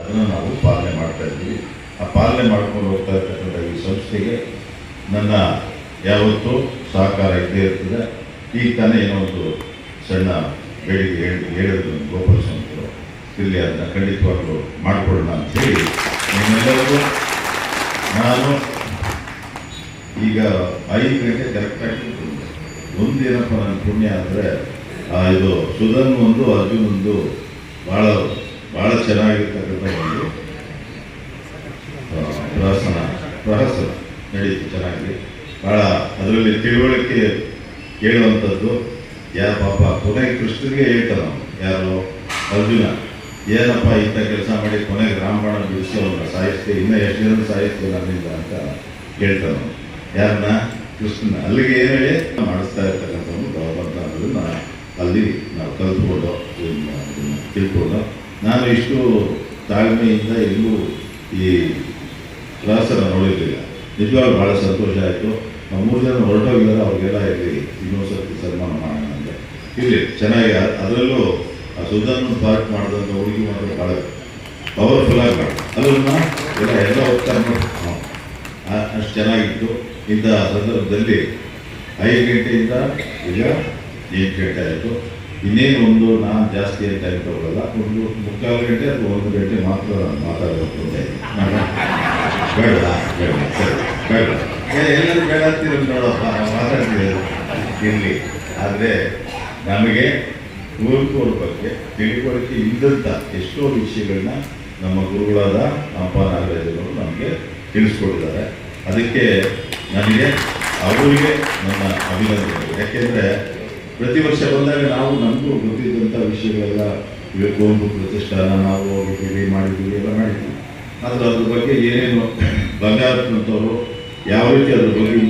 ಅದನ್ನು ನಾವು ಪಾಲನೆ ಮಾಡ್ತಾ ಇದ್ದೀವಿ ಆ ಪಾಲನೆ ಮಾಡ್ಕೊಂಡು ಹೋಗ್ತಾ ಇರ್ತಕ್ಕಂಥ ಈ ಸಂಸ್ಥೆಗೆ ನನ್ನ ಯಾವತ್ತೂ ಸಹಕಾರ ಇದ್ದೇ ಇರ್ತದೆ. ಈಗ ತಾನೇ ಏನೋ ಒಂದು ಸಣ್ಣ ಬೆಳಿಗ್ಗೆ ಹೇಳಿ ಹೇಳಿದ್ರು ಗೋಪಾಲ ಸ್ವಾಮಿಗಳು ಇಲ್ಲಿ ಅದನ್ನ ಖಂಡಿತವಾಗ್ಲೂ ಮಾಡಿಕೊಡೋಣ ಅಂತೇಳಿ ನಿಮ್ಮೆಲ್ಲರಿಗೂ ನಾನು ಈಗ ಐದು ಗಂಟೆ ಕರೆಕ್ಟಾಗಿ ಒಂದೇನಪ್ಪ ನನ್ನ ಪುಣ್ಯ ಅಂದರೆ ಇದು ಸುಧನ್ ಒಂದು ಅರ್ಜುನ್ ಒಂದು ಭಾಳ ಭಾಳ ಚೆನ್ನಾಗಿರ್ತಕ್ಕಂಥ ಒಂದು ಪ್ರಹಸನ ಪ್ರಹಸನ ನಡೀತು ಚೆನ್ನಾಗಿ. ಭಾಳ ಅದರಲ್ಲಿ ತಿಳುವಳಿಕೆ ಕೇಳುವಂಥದ್ದು ಯಾರ ಪಾಪ? ಕೊನೆಗೆ ಕೃಷ್ಣನಿಗೆ ಹೇಳ್ತಾನೆ ಯಾರು? ಅರ್ಜುನ. ಏನಪ್ಪ ಇಂಥ ಕೆಲಸ ಮಾಡಿ ಕೊನೆಗೆ ರಾಮಬಾಣ ಬಿಡಿಸಿ ಅವನ್ನ ಸಾಯಿಸ್ತೆ ಇನ್ನೂ ಎಷ್ಟು ಜನ ಸಾಯಿಸ್ತೀವಿ ನನ್ನಿಂದ ಅಂತ ಹೇಳ್ತಾನೆ. ಯಾರನ್ನ? ಕೃಷ್ಣನ. ಅಲ್ಲಿಗೆ ಏನು ಹೇಳಿ? ಮಾಡಿಸ್ತಾ ಇರ್ತಕ್ಕಂಥವ್ರು ಭಗವಂತ ಅನ್ನೋದನ್ನ ಅಲ್ಲಿ ನಾವು ಕಲ್ತ್ಕೊಂಡು ತಿಳ್ಕೊಂಡು, ನಾನು ಇಷ್ಟು ತಾಳ್ಮೆಯಿಂದ ಎಲ್ಲೂ ಈ ಪ್ರವಾಸನ ನೋಡಿರಲಿಲ್ಲ. ನಿಜವಾಗ್ಲೂ ಭಾಳ ಸಂತೋಷ ಆಯಿತು. ನಾವು ಮೂರು ಜನ ಹೊರಟೋಗಿದ್ದಾರೆ, ಅವ್ರಿಗೆಲ್ಲ ಇರಲಿ ಇನ್ನೊಂದು ಸರ್ತಿ ಸನ್ಮಾನ ಮಾಡೋಣ ಇಲ್ಲಿ ಚೆನ್ನಾಗಿ ಅದರಲ್ಲೂ ಆ ಸುಧನ್ ಪಾರ್ಟ್ ಮಾಡಿದಂಥ ಹುಡುಗಿ ಮಾತ್ರ ಭಾಳ ಪವರ್ಫುಲ್ ಆಗಿ ಮಾಡಿ ಅದನ್ನ ಎಲ್ಲ ಎಲ್ಲ ಅಷ್ಟು ಚೆನ್ನಾಗಿತ್ತು. ಇಂಥ ಸಂದರ್ಭದಲ್ಲಿ ಐದು ಗಂಟೆಯಿಂದ ಈಗ ಎಂಟು ಗಂಟೆ ಆಯಿತು. ಇನ್ನೇನು ಒಂದು ನಾನು ಜಾಸ್ತಿ ಅಂತ ಟೈಮ್ ತಗೊಳ್ಳಲ್ಲ ಒಂದು ಮುಕ್ಕಾಲು ಗಂಟೆ ಅಥವಾ ಒಂದು ಗಂಟೆ ಮಾತ್ರ ನಾನು ಮಾತಾಡಬೇಕು ಅಂತ. ನಾನು ಬೇಡ ಬೇಡ ಬೇಡ ಏ, ಎಲ್ಲರೂ ಬೇಡ ನೋಡಪ್ಪ ಇರಲಿ ಆದರೆ ನಮಗೆ ಅವ್ರ ಬಗ್ಗೆ ತಿಳುವಳಿಕೆ ಇದ್ದಂಥ ಎಷ್ಟೋ ವಿಷಯಗಳನ್ನ ನಮ್ಮ ಗುರುಗಳಾದ ಅಪ್ಪ ನಮಗೆ ತಿಳಿಸ್ಕೊಟ್ಟಿದ್ದಾರೆ ಅದಕ್ಕೆ ನನಗೆ ಅವರಿಗೆ ನಮ್ಮ ಅಭಿನಂದನೆಗಳು ಯಾಕೆಂದರೆ ಪ್ರತಿ ವರ್ಷ ಬಂದಾಗ ನಾವು ನಮಗೂ ಗೊತ್ತಿದ್ದಂಥ ವಿಷಯಗಳೆಲ್ಲ ಕುವೆಂಪು ಪ್ರತಿಷ್ಠಾನ ನಾವು ಹೋಗಿದ್ದೀವಿ ಮಾಡಿದ್ದೀವಿ ಎಲ್ಲ ಮಾಡಿದ್ದೀವಿ ಆದರೆ ಅದ್ರ ಬಗ್ಗೆ ಏನೇನು ಬಂಗಾರಪ್ಪನಂಥವ್ರು ಯಾವ ರೀತಿ ಅದ್ರ ಬಗ್ಗೆ